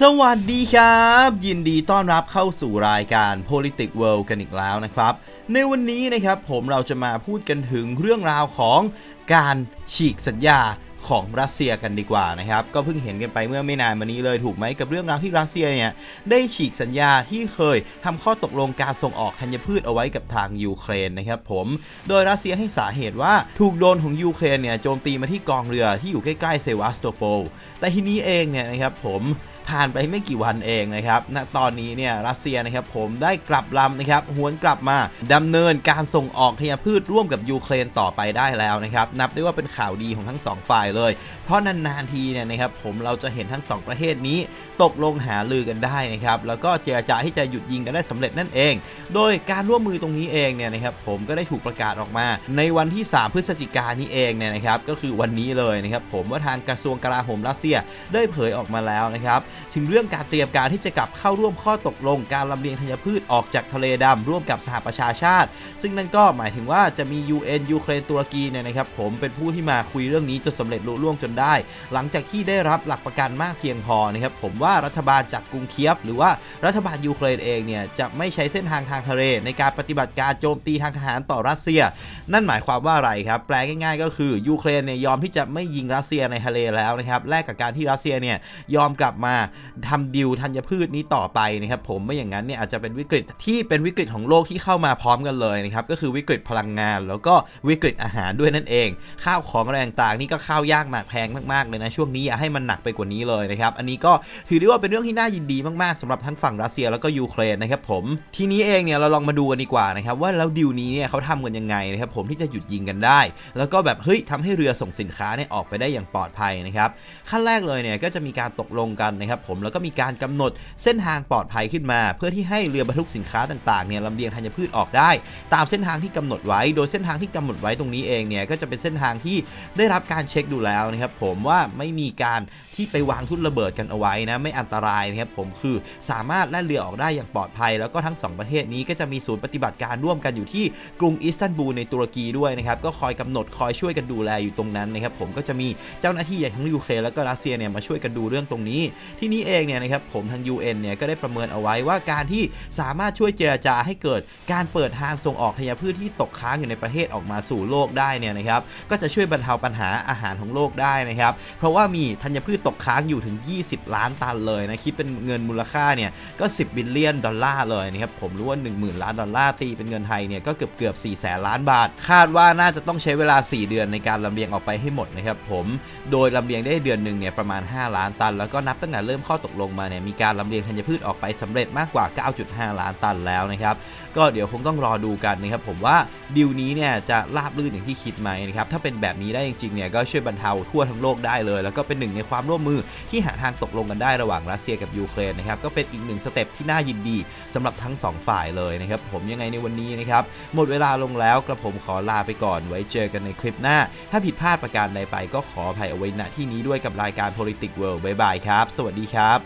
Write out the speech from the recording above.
สวัสดีครับ ยินดีต้อนรับเข้าสู่รายการ Politics World กันอีกแล้วนะครับ ในวันนี้นะครับผมเราจะมาพูดกันถึงเรื่องราวของการฉีกสัญญา ของรัสเซียกันดีกว่านะครับ ก็เพิ่งเห็นกันไปเมื่อไม่นานมานี้เลยถูกไหมกับเรื่องราวที่รัสเซียเนี่ยได้ฉีกสัญญาที่เคยทำข้อตกลงการส่งออกธัญพืชเอาไว้กับทางยูเครนนะครับผมโดยรัสเซียให้สาเหตุว่าถูกโดนของยูเครนเนี่ยโจมตีมาที่กองเรือที่อยู่ใกล้ๆเซวาสโตโปลแต่ทีนี้เองเนี่ยนะครับผมผ่านไปไม่กี่วันเองนะครับ ณ ตอนนี้เนี่ยรัสเซียนะครับผมได้กลับลำนะครับหวนกลับมาดำเนินการส่งออกธัญพืชร่วมกับยูเครนต่อไปได้แล้วนะครับ นับได้ว่าเป็นข่าวดีของทั้งสองฝ่ายเลย เพราะนานๆทีเนี่ยนะครับผมเราจะเห็นทั้งสองประเทศนี้ ตกลงหาลือกันได้นะครับแล้วก็เจรจาที่จะหยุดยิงกันได้สำเร็จนั่นเอง โดยการร่วมมือตรงนี้เองเนี่ยนะครับผมก็ได้ถูกประกาศออกมา ในวันที่ 3 พฤศจิกายนนี้เองเนี่ยนะครับก็คือวันนี้เลยนะครับผมว่าทางกระทรวงกลาโหมรัสเซียได้เผยออกมาแล้วนะครับถึงเรื่องการเตรียมการที่จะกลับเข้าร่วมข้อตกลงการลำเลียงธัญพืชออกจากทะเลดำร่วมกับสหประชาชาติ ซึ่งนั่นก็หมายถึงว่าจะมี UN ยูเครนตุรกีเนี่ยนะครับผมเป็นผู้ที่มาคุยเรื่องนี้จนสำเร็จลุล่วงจนได้ หลังจากที่ได้รับหลักประกันมากเพียงพอนะครับผมว่ารัฐบาลจากกรุงเคียฟ หรือว่ารัฐบาลยูเครนเองเนี่ยจะไม่ใช้เส้นทางทางทะเล ในการปฏิบัติการโจมตีทางทหารต่อรัสเซีย นั่นหมายความว่าอะไรครับ แปลง่าย ๆ ก็คือยูเครนเนี่ยยอมที่จะไม่ยิงรัสเซียในทะเลแล้วนะครับแลกกับการที่รัสเซียเนี่ยยอมกลับมาทำดิวธัญพืชนี้ต่อไปนะครับผมไม่อย่างนั้นเนี่ยอาจจะเป็นวิกฤตที่เป็นวิกฤตของโลกที่เข้ามาพร้อมกันเลยนะครับก็คือวิกฤตพลังงาน แล้วก็วิกฤตอาหารด้วยนั่นเอง ข้าวของแรงต่างนี่ก็ข้าวยยากหมากแพงมากๆเลยนะช่วงนี้อย่าให้มันหนักไปกว่านี้เลยนะครับอันนี้ก็ถือได้ว่าเป็นเรื่องที่น่ายินดีมากๆสำหรับทั้งฝั่งรัสเซียแล้วก็ยูเครนนะครับผมทีนี้เองเนี่ยเราลองมาดูกันดีกว่านะครับว่าแล้วดิวนี้เนี่ยเขาทำกันยังไงนะครับผมที่จะหยุดยิงกันได้ แล้วก็แบบเฮ้ยทำให้เรือส่งสินค้าเนี่ยออกไปได้อย่างปลอดภัยนะครับขั้นแรกเลยเนี่ยก็จะมีการตกลงกันนะครับผมแล้วก็มีการกำหนดเส้นทางปลอดภัยขึ้นมา เพื่อที่ให้เรือบรรทุกสินค้าต่างๆเนี่ยลำเลียงธัญพืชออกได้ ตามเส้นทางที่กำหนดไว้ โดยเส้นทางที่กำหนดไว้ตรงนี้เองเนี่ยก็จะเป็นเส้นทางที่ได้รับการเช็คดูแล้วนะครับผมว่าไม่มีการที่ไปวางทุ่นระเบิดกันเอาไว้นะไม่อันตรายนะครับผมคือสามารถแล่นเรือออกได้อย่างปลอดภัย แล้วก็ทั้งสองประเทศนี้ก็จะมีศูนย์ปฏิบัติการร่วมกันอยู่ที่กรุงอิสตันบูลในตุรกีด้วยนะครับก็คอยกำหนดคอยช่วยกันดูแลอยู่ตรงนั้นนะครับผมก็จะมีเจ้าหน้าที่อย่างทั้งยูเครนแล้วก็รัสเซียเนี่ยมาช่วยกันดูเรื่องตรงนี้ ที่นี้เองเนี่ยนะครับผมทาง UN เนี่ยก็ได้ประเมินเอาไว้ว่าการที่สามารถช่วยเจราจาให้เกิดการเปิดทางส่งออกธัญพืชที่ตกค้างอยู่ในประเทศออกมาสู่โลกได้เนี่ยนะครับก็จะช่วยบรรเทาปัญหาอาหารของโลกได้นะครับ เพราะว่ามีธัญพืชตกค้างอยู่ถึง 20 ล้านตันเลยนะคิดเป็นเงินมูลค่าเนี่ยก็ 10บิลเลียนดอลลาร์เลยนะครับผมรู้ว่า 10,000 ล้านดอลลาร์ตีเป็นเงินไทยเนี่ยก็เกือบเกือบ4แสนล้านบาท คาดว่าน่าจะต้องใช้เวลา 4 เดือนในการลำเลียงออกไปให้หมดนะครับผมโดยลำเลียงได้เดือนหนึ่งเนี่ยประมาณ 5 ล้านตัน แล้วก็นับตั้งแต่เริ่มข้อตกลงมาเนี่ยมีการลำเลียงธัญพืชออกไปสำเร็จมากกว่า 9.5 ล้านตันแล้วนะครับก็เดี๋ยวคงต้องรอดูกันนะครับผมว่าดิวนี้เนี่ยจะราบรื่นอย่างที่คิดไหมนะครับถ้าเป็นแบบนี้ได้จริงๆเนี่ยก็ช่วยบรรเทาทั่วทั้งโลกได้เลย แล้วก็เป็นหนึ่งในความร่วมมือที่หาทางตกลงกันได้ระหว่างรัสเซียกับยูเครนนะครับก็เป็นอีกหนึ่งสเต็ปที่น่ายินดีสำหรับทั้งสองฝ่ายเลยนะครับผมยังไงในวันนี้นะครับหมดเวลาลงแล้วกระผมขอลาไปก่อนไว้เจอกันในคลิปหน้า ถ้าผิดพลาดประการใดไปก็ขออภัยเอาไว้ณที่นี้ด้วยกับรายการ Politics World บ๊ายบายครับ สวัสดีครับ